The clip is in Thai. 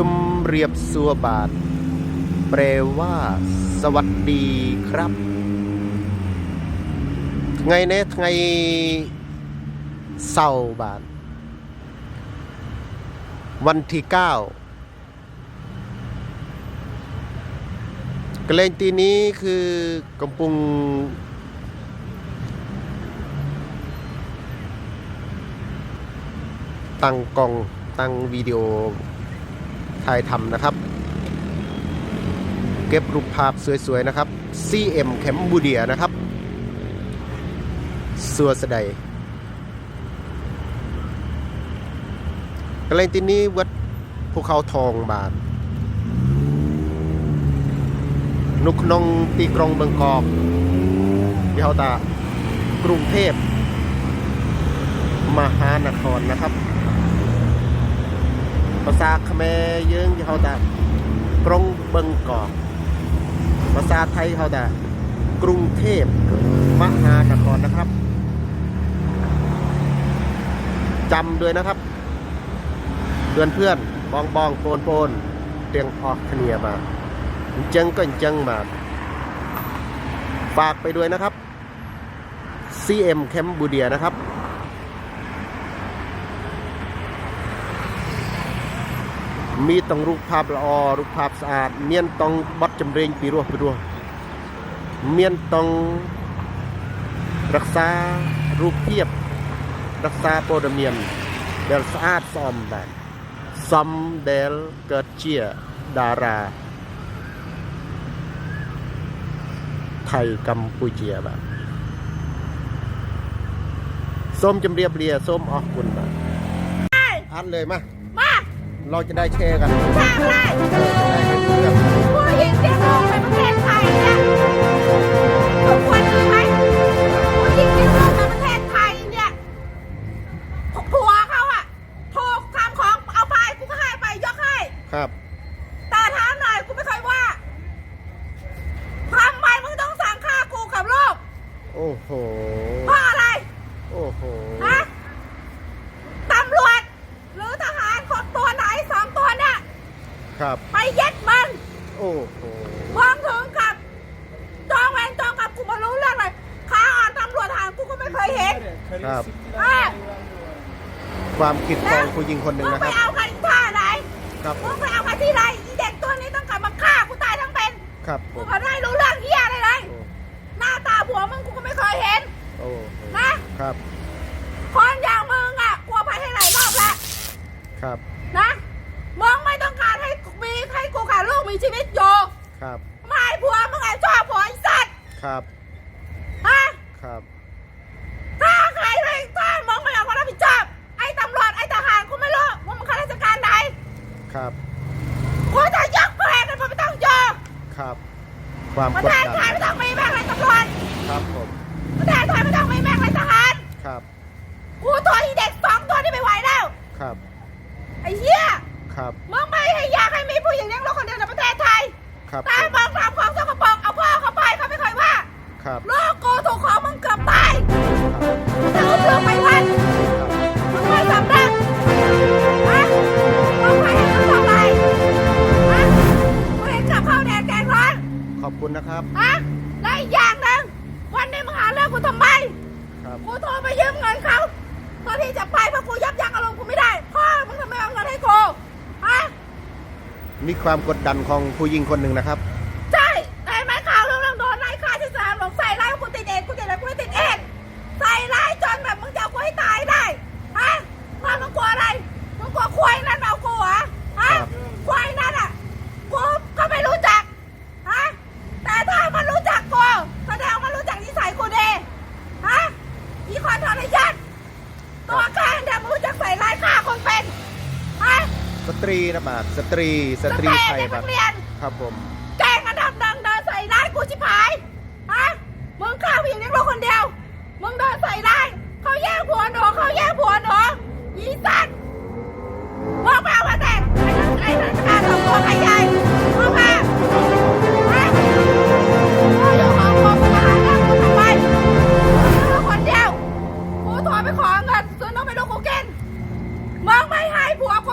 จุมเรียบสัวบาท แปลว่า สวัสดีครับไงเนะไงเสาร์บาท วันที่เก้าเกรงตีนี้คือกำปุงตั้งกล้องตั้งวิดีโอ ถ่ายทำนะครับ เก็บรูปภาพสวยๆนะครับ CM แคมบูเดียนะครับสัวสดายกระเลงที่นี้วัดภูเขาทองบานนุกนงตีกรงเบืองกอกเขาตากรุงเทพ มหานครนะครับ ภาษาเขมรยิงที่เขาตากรงเบิงกอกภาษาไทยเขาตากรุงเทพมหานครนะครับจำด้วยนะครับเพื่อนเพื่อนบองบองโปนโปนเตียงออกเนียมาจังก็จังมาฝากไปด้วยนะครับ CM แคมบูเดียนะครับ มีต้องรูปภาพละออรูปภาพสะอาดเมียนต้องบัดจำเริงปีรัวปีรัวเมียนต้องรักษารูปเทียบ รักษาโปรดเมียนเดลสะอาดซอมแบบซอมเดลเกิดเชียดารา ไทยกัมพูเชียแบบส้มจำเรียบเรียส้มออกคุณแบบอัดเลยมามา เราจะได้แชร์กันแช่เลยเออจะได้เป็นเรื่องผู้หญิงที่ลงในประเทศไทยเนี่ยทุกคนรู้ไหมผู้หญิงที่ลงในประเทศไทยเนี่ยผัวเขาอะโทรทำของเอาไปกูก็ให้ไปยกให้ ครับ แต่ถามหน่อยกูไม่เคยว่าทำไมมึงต้องสั่งฆ่ากูกับลูกโอ้โห เพราะอะไร โอ้โห ฮะตำรวจ หรือทหารคนตัวไหนสองตัวเนี่ย ครับ ไปเย็ดมัน โอ้โหมองถึงกับจองแหวนจองกับกูมารู้เรื่องเลยขาอ่อนตำรวจทหารกูก็ไม่เคยเห็นครับอะความคิดของผู้หญิงคนหนึ่งมึงนะไปครับ เอากันท่าไหนครับผมึงมไปเอากันที่ไหนอีเด็กตัวนี้ต้องกลับมาฆ่ากูตายทั้งเป็นครับผกูมก็ได้รู้เรื่องเฮียอะไรเลยโอ้หน้าตาผัวมึงกูก็ไม่เคยเห็นโอ้โหนะ ครับ คนอย่างมึงอะกลัวไปให้หลายรอบแล้ว ครับ นะมึงไม่ต้องการให้มีให้กูกับลูกมี ชีวิตอยู่ครับไม่ผัวมึงไอ้ชอบผัวไอ้สัตว์ครับ ฮะครับถ้าใครไม่ถ้ามึงไม่ออกมารับผิดชอบไอ้ตำรวจไอ้ทหารกูไม่รู้ว่ามึงข้าราชการไหนครับกูจะยกแผงกันไม่ต้องยกครับ ความประกดเทดัศนไทยไม่ต้องมีแม่งเลยตำรวจครับผมประเทศไทยไม่ต้องมีแม่งเลยทหารครับกูตัวอีเด็กสองตัวนี่ไม่ไหวแล้ว ครับ ไอ้เหี้ยครับมึงไม่ ผู้หญิงเลี้ยงลูกคนเดียวในประเทศไทยครับแต่ผมบางทำของสกปรกเอาพ่อเขาไปเขาไม่เคยว่าครับลูกกูถูกของมึงเกือบตายครับจะอุ้มลูกไปวัดครับมึงไม่สำเร็จฮะมึงไปให้มึงทำไมฮะมึงเห็นกับข้าวแดงแกงร้อนขอบคุณนะครับฮะและอีกอย่างหนึ่งวันนี้มึงหาเรื่องกูทำไมครับกูโทรไปยืมเงินเขาเพื่อที่จะไปเพราะกูยับยั้งอารมณ์กูไม่ได้พ่อมึงทำไมเอาเงินให้กูฮะ มีความกดดันของผู้หญิงคนหนึ่งนะครับ ตรีนะครับสตรีสตรีไทยครับครับผมแกงกระดับดังเดินใส่ร้านกูชิพายฮะมึงฆ่าผู้หญิงเลี้ยงลูกคนเดียว มึงเดินใส่ร้านเขาแย่งผัวหนูเขาแย่งผัวหนูยีสัตว์ว่าเปล่าว่าแต่ไอ้นั่นฆ่าสองตัวใครใหญ่มึงฆ่าขอเงินซื้อน้องไปลูกกูกินมึงไม่ให้ผัวกู